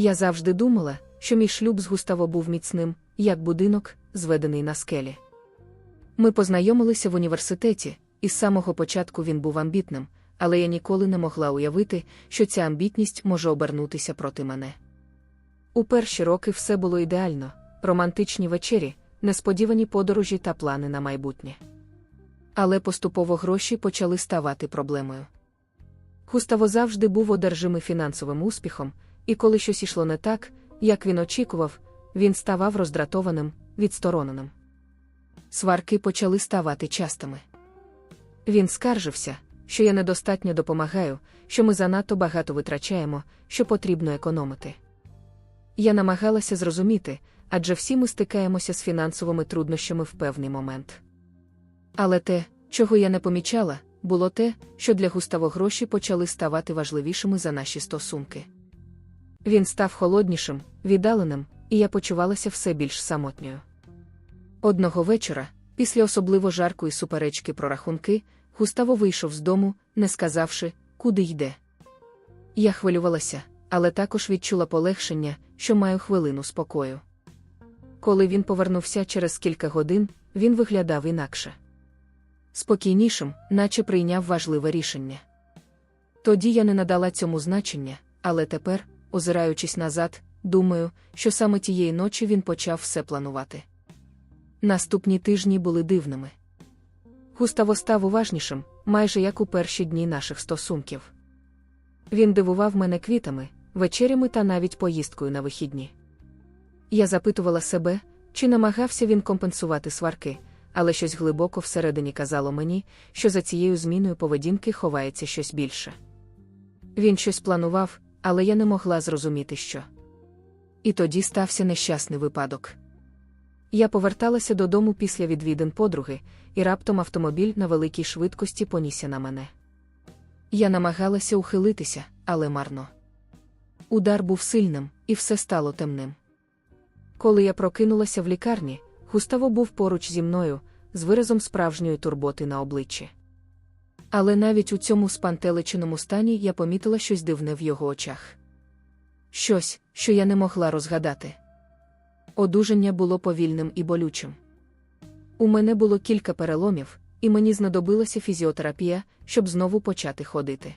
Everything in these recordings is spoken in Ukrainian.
Я завжди думала, що мій шлюб з Густаво був міцним, як будинок, зведений на скелі. Ми познайомилися в університеті, і з самого початку він був амбітним, але я ніколи не могла уявити, що ця амбітність може обернутися проти мене. У перші роки все було ідеально, романтичні вечері, несподівані подорожі та плани на майбутнє. Але поступово гроші почали ставати проблемою. Густаво завжди був одержимий фінансовим успіхом, і коли щось ішло не так, як він очікував, він ставав роздратованим, відстороненим. Сварки почали ставати частими. Він скаржився, що я недостатньо допомагаю, що ми занадто багато витрачаємо, що потрібно економити. Я намагалася зрозуміти, адже всі ми стикаємося з фінансовими труднощами в певний момент. Але те, чого я не помічала, було те, що для Густаво гроші почали ставати важливішими за наші стосунки. Він став холоднішим, віддаленим, і я почувалася все більш самотньою. Одного вечора, після особливо жаркої суперечки про рахунки, Густаво вийшов з дому, не сказавши, куди йде. Я хвилювалася, але також відчула полегшення, що маю хвилину спокою. Коли він повернувся через кілька годин, він виглядав інакше. Спокійнішим, наче прийняв важливе рішення. Тоді я не надала цьому значення, але тепер, озираючись назад, думаю, що саме тієї ночі він почав все планувати. Наступні тижні були дивними. Густаво став уважнішим, майже як у перші дні наших стосунків. Він дивував мене квітами, вечерями та навіть поїздкою на вихідні. Я запитувала себе, чи намагався він компенсувати сварки, але щось глибоко всередині казало мені, що за цією зміною поведінки ховається щось більше. Він щось планував, але я не могла зрозуміти, що. І тоді стався нещасний випадок. Я поверталася додому після відвідин подруги, і раптом автомобіль на великій швидкості понісся на мене. Я намагалася ухилитися, але марно. Удар був сильним, і все стало темним. Коли я прокинулася в лікарні, Густаво був поруч зі мною, з виразом справжньої турботи на обличчі. Але навіть у цьому спантеличеному стані я помітила щось дивне в його очах. Щось, що я не могла розгадати. Одужання було повільним і болючим. У мене було кілька переломів, і мені знадобилася фізіотерапія, щоб знову почати ходити.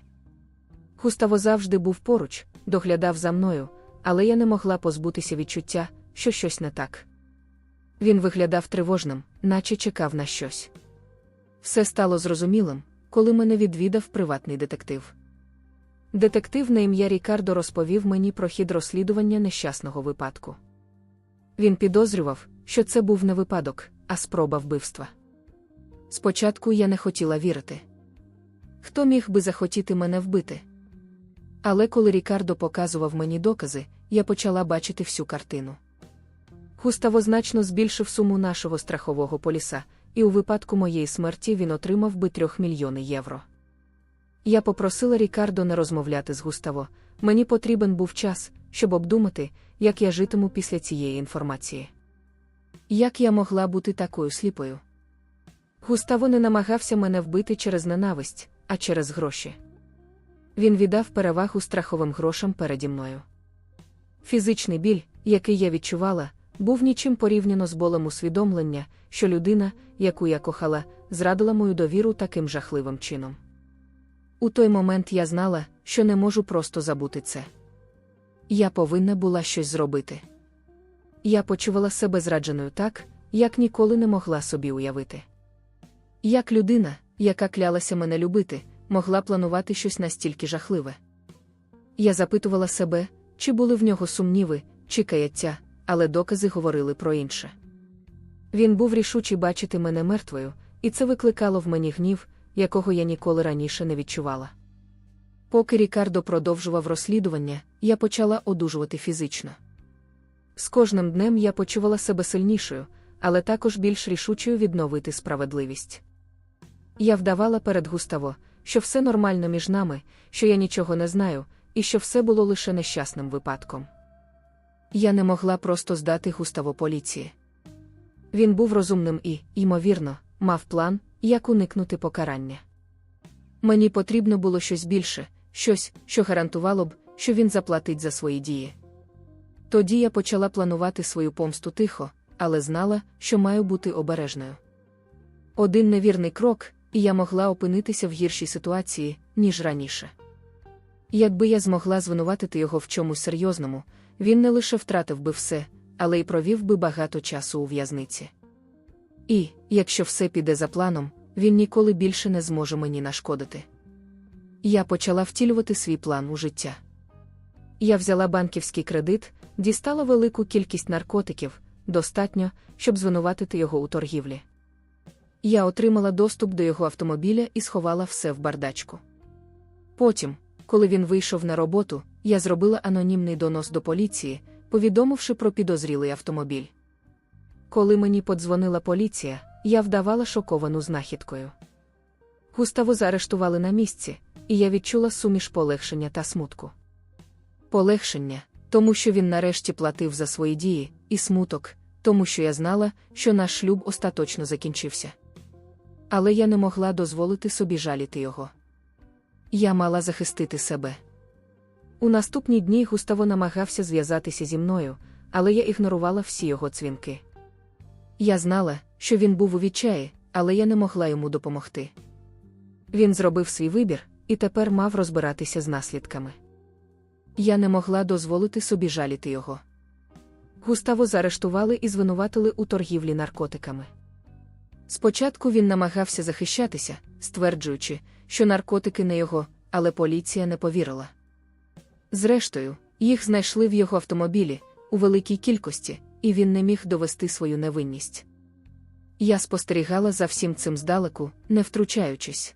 Густаво завжди був поруч, доглядав за мною, але я не могла позбутися відчуття, що щось не так. Він виглядав тривожним, наче чекав на щось. Все стало зрозумілим, коли мене відвідав приватний детектив. Детектив на ім'я Рікардо розповів мені про хід розслідування нещасного випадку. Він підозрював, що це був не випадок, а спроба вбивства. Спочатку я не хотіла вірити. Хто міг би захотіти мене вбити? Але коли Рікардо показував мені докази, я почала бачити всю картину. Густаво значно збільшив суму нашого страхового поліса, і у випадку моєї смерті він отримав би трьох мільйони євро. Я попросила Рікардо не розмовляти з Густаво, мені потрібен був час, щоб обдумати, як я житиму після цієї інформації. Як я могла бути такою сліпою? Густаво не намагався мене вбити через ненависть, а через гроші. Він віддав перевагу страховим грошам переді мною. Фізичний біль, який я відчувала, був нічим порівняно з болем усвідомлення, що людина, яку я кохала, зрадила мою довіру таким жахливим чином. У той момент я знала, що не можу просто забути це. Я повинна була щось зробити. Я почувала себе зрадженою так, як ніколи не могла собі уявити. Як людина, яка клялася мене любити, могла планувати щось настільки жахливе. Я запитувала себе, чи були в нього сумніви, чи каяття, але докази говорили про інше. Він був рішучий бачити мене мертвою, і це викликало в мені гнів, якого я ніколи раніше не відчувала. Поки Рікардо продовжував розслідування, я почала одужувати фізично. З кожним днем я почувала себе сильнішою, але також більш рішучою відновити справедливість. Я вдавала перед Густаво, що все нормально між нами, що я нічого не знаю, і що все було лише нещасним випадком. Я не могла просто здати Густаво поліції. Він був розумним і, ймовірно, мав план, як уникнути покарання. Мені потрібно було щось більше, щось, що гарантувало б, що він заплатить за свої дії. Тоді я почала планувати свою помсту тихо, але знала, що маю бути обережною. Один невірний крок, і я могла опинитися в гіршій ситуації, ніж раніше. Якби я змогла звинуватити його в чомусь серйозному, він не лише втратив би все, але й провів би багато часу у в'язниці. І, якщо все піде за планом, він ніколи більше не зможе мені нашкодити. Я почала втілювати свій план у життя. Я взяла банківський кредит, дістала велику кількість наркотиків, достатньо, щоб звинуватити його у торгівлі. Я отримала доступ до його автомобіля і сховала все в бардачку. Потім, коли він вийшов на роботу, я зробила анонімний донос до поліції, повідомивши про підозрілий автомобіль. Коли мені подзвонила поліція, я вдавала шоковану знахідкою. Густаво заарештували на місці, і я відчула суміш полегшення та смутку. Полегшення, тому що він нарешті платив за свої дії, і смуток, тому що я знала, що наш шлюб остаточно закінчився. Але я не могла дозволити собі жаліти його. Я мала захистити себе. У наступні дні Густаво намагався зв'язатися зі мною, але я ігнорувала всі його цвінки. Я знала, що він був у відчаї, але я не могла йому допомогти. Він зробив свій вибір і тепер мав розбиратися з наслідками. Я не могла дозволити собі жаліти його. Густаво заарештували і звинуватили у торгівлі наркотиками. Спочатку він намагався захищатися, стверджуючи, що наркотики не його, але поліція не повірила. Зрештою, їх знайшли в його автомобілі у великій кількості, і він не міг довести свою невинність. Я спостерігала за всім цим здалеку, не втручаючись.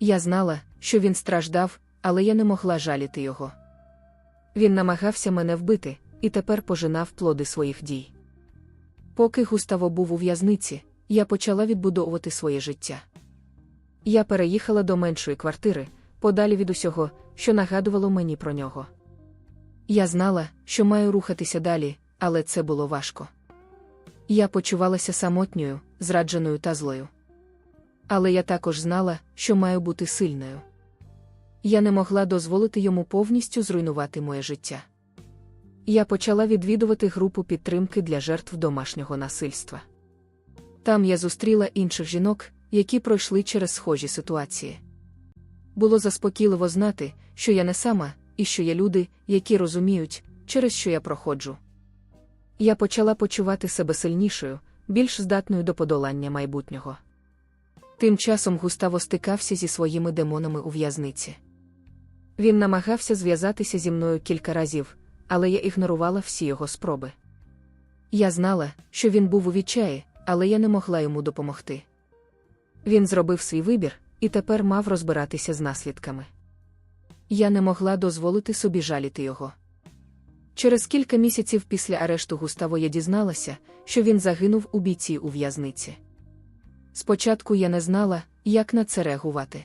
Я знала, що він страждав, але я не могла жаліти його. Він намагався мене вбити і тепер пожинав плоди своїх дій. Поки Густаво був у в'язниці, я почала відбудовувати своє життя. Я переїхала до меншої квартири, подалі від усього, що нагадувало мені про нього. Я знала, що маю рухатися далі, але це було важко. Я почувалася самотньою, зрадженою та злою. Але я також знала, що маю бути сильною. Я не могла дозволити йому повністю зруйнувати моє життя. Я почала відвідувати групу підтримки для жертв домашнього насильства. Там я зустріла інших жінок, які пройшли через схожі ситуації. Було заспокійливо знати, що я не сама, і що є люди, які розуміють, через що я проходжу. Я почала почувати себе сильнішою, більш здатною до подолання майбутнього. Тим часом Густаво стикався зі своїми демонами у в'язниці. Він намагався зв'язатися зі мною кілька разів, але я ігнорувала всі його спроби. Я знала, що він був у відчаї, але я не могла йому допомогти. Він зробив свій вибір і тепер мав розбиратися з наслідками. Я не могла дозволити собі жаліти його. Через кілька місяців після арешту Густаво я дізналася, що він загинув у бійці у в'язниці. Спочатку я не знала, як на це реагувати.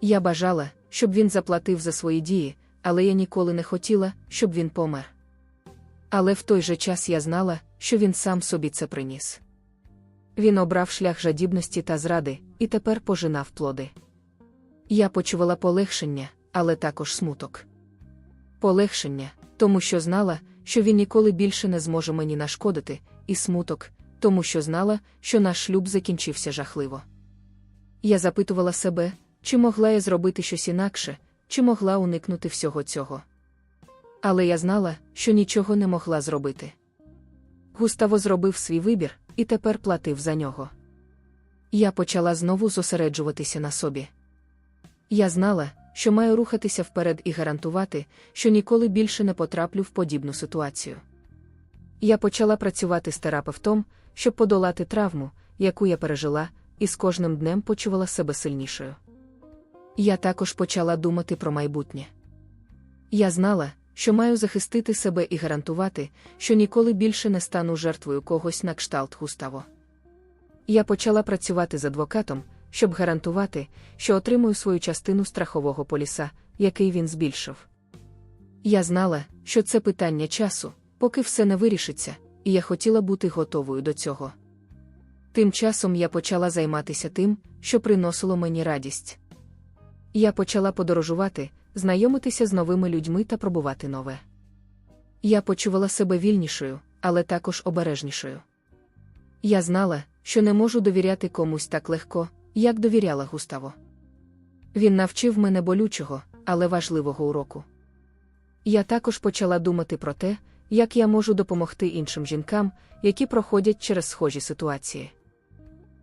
Я бажала, щоб він заплатив за свої дії, але я ніколи не хотіла, щоб він помер. Але в той же час я знала, що він сам собі це приніс. Він обрав шлях жадібності та зради і тепер пожинав плоди. Я почувала полегшення, але також смуток. Полегшення, тому що знала, що він ніколи більше не зможе мені нашкодити, і смуток, тому що знала, що наш шлюб закінчився жахливо. Я запитувала себе, чи могла я зробити щось інакше, чи могла уникнути всього цього. Але я знала, що нічого не могла зробити. Густаво зробив свій вибір і тепер платив за нього. Я почала знову зосереджуватися на собі. Я знала, що маю рухатися вперед і гарантувати, що ніколи більше не потраплю в подібну ситуацію. Я почала працювати з терапевтом, щоб подолати травму, яку я пережила, і з кожним днем почувала себе сильнішою. Я також почала думати про майбутнє. Я знала, що маю захистити себе і гарантувати, що ніколи більше не стану жертвою когось на кшталт Густаво. Я почала працювати з адвокатом, щоб гарантувати, що отримую свою частину страхового поліса, який він збільшив. Я знала, що це питання часу, поки все не вирішиться, і я хотіла бути готовою до цього. Тим часом я почала займатися тим, що приносило мені радість. Я почала подорожувати, знайомитися з новими людьми та пробувати нове. Я почувала себе вільнішою, але також обережнішою. Я знала, що не можу довіряти комусь так легко, як довіряла Густаво. Він навчив мене болючого, але важливого уроку. Я також почала думати про те, як я можу допомогти іншим жінкам, які проходять через схожі ситуації.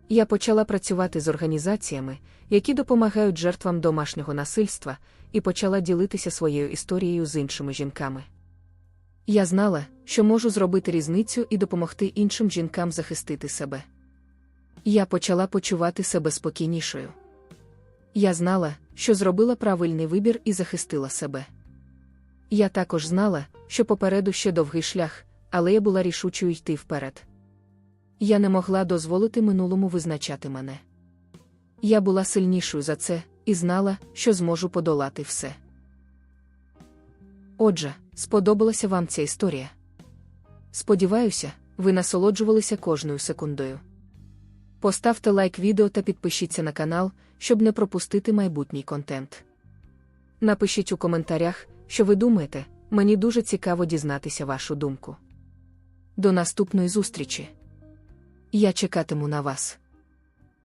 Я почала працювати з організаціями, які допомагають жертвам домашнього насильства, і почала ділитися своєю історією з іншими жінками. Я знала, що можу зробити різницю і допомогти іншим жінкам захистити себе. Я почала почувати себе спокійнішою. Я знала, що зробила правильний вибір і захистила себе. Я також знала, що попереду ще довгий шлях, але я була рішучою йти вперед. Я не могла дозволити минулому визначати мене. Я була сильнішою за це і знала, що зможу подолати все. Отже, сподобалася вам ця історія. Сподіваюся, ви насолоджувалися кожною секундою. Поставте лайк відео та підпишіться на канал, щоб не пропустити майбутній контент. Напишіть у коментарях, що ви думаєте, мені дуже цікаво дізнатися вашу думку. До наступної зустрічі! Я чекатиму на вас.